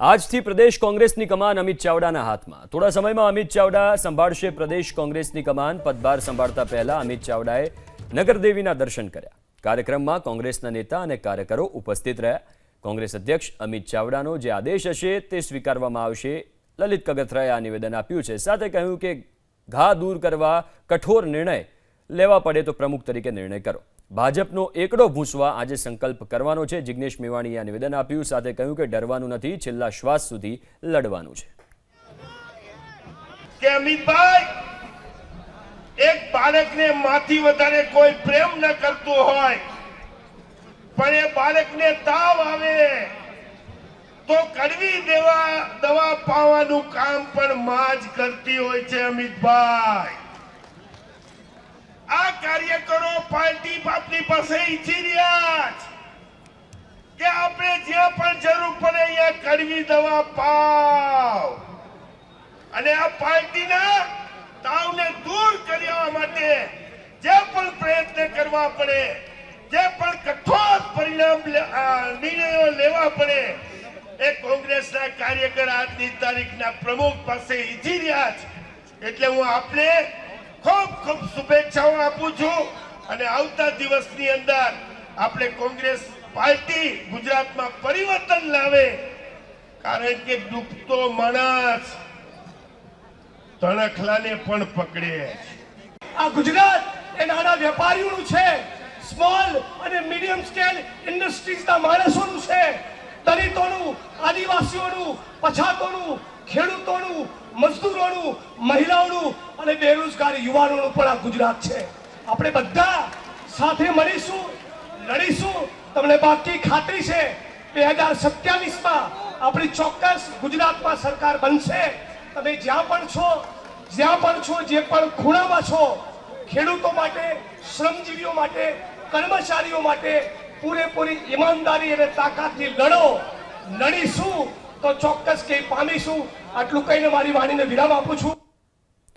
આજથી પ્રદેશ કોંગ્રેસની કમાન અમિત ચાવડાના હાથમાં. થોડા સમયમાં અમિત ચાવડા સંભાળશે પ્રદેશ કોંગ્રેસની કમાન. પદભાર સંભાળતા પહેલા અમિત ચાવડાએ નગરદેવીના દર્શન કર્યા. કાર્યક્રમમાં કોંગ્રેસના નેતા અને કાર્યકરો ઉપસ્થિત રહ્યા. કોંગ્રેસ અધ્યક્ષ અમિત ચાવડાનો જે આદેશ હશે તે સ્વીકારવામાં આવશે. લલિત કગથરાએ આ નિવેદન આપ્યું છે. સાથે કહ્યું કે ઘા દૂર કરવા કઠોર નિર્ણય લેવા પડે તો પ્રમુખ તરીકે નિર્ણય કરો. ભાજપનો એકડો ભૂંસવા આજે સંકલ્પ કરવાનો છે. જિજ્ઞેશ મેવાણીએ નિવેદન આપ્યું, સાથે કહ્યું કે ડરવાનું નથી, છેલ્લા શ્વાસ સુધી લડવાનું છે. એક બાળકને માથી વધારે કોઈ પ્રેમ ન કરતું હોય, પણ એ બાળકને તાવ આવે, તો કડવી દેવા દવા પાવાનું કામ પણ માં જ કરતી હોય છે અમિતભાઈ. કાર્યકરો પાર્ટી આપની પાસે ઈચ્છી રહ્યા છે કે આપણે જ્યાં પણ જરૂર પડે અહીંયા કડવી દવા પાવ. અને આ પાર્ટીના તાવને દૂર કરવા માટે જે પણ પ્રયત્ન કરવા પડે, જે પણ કઠોર પરિણામ નિર્ણયો લેવા પડે, એ કોંગ્રેસના કાર્યકર આજની તારીખના પ્રમુખ પાસે ઈચ્છી રહ્યા છે એટલે હું આપને ખૂબ ખૂબ શુભેચ્છાઓ આપું છું. અને આવતા દિવસની અંદર આપણે કોંગ્રેસ પાર્ટી ગુજરાતમાં પરિવર્તન લાવે. કારણ કે ડૂબતો માણસ તણખલાને પણ પકડે આ ગુજરાત એ નાના વેપારીઓનું છે. સ્મોલ અને મીડિયમ સ્કેલ ઇન્ડસ્ટ્રીઝના માણસોનું છે. દલિતોનું, આદિવાસીઓનું, પછાતોનું, ખેડૂતોનું, મજદૂરોનું, મહિલાઓનું અને બેરોજગાર યુવાનોનું પણ આ ગુજરાત છે. આપણે બધા સાથે મળીશું, લડીશું. તમને બાકી ખાતરી છે, બે હજાર સત્યાવીસમાં આપણી ચોક્કસ ગુજરાતમાં સરકાર બનશે. તમે જ્યાં પણ છો, જ્યાં પણ છો, જે પણ ખૂણામાં છો, ખેડૂતો માટે, શ્રમજીવીઓ માટે, કર્મચારીઓ માટે પૂરેપૂરી ઈમાનદારી અને તાકાતથી લડો. લડીશું તો ચોક્કસ કે પામીશું. આટલું કહીને મારી વાણીને વિરામ આપું છું.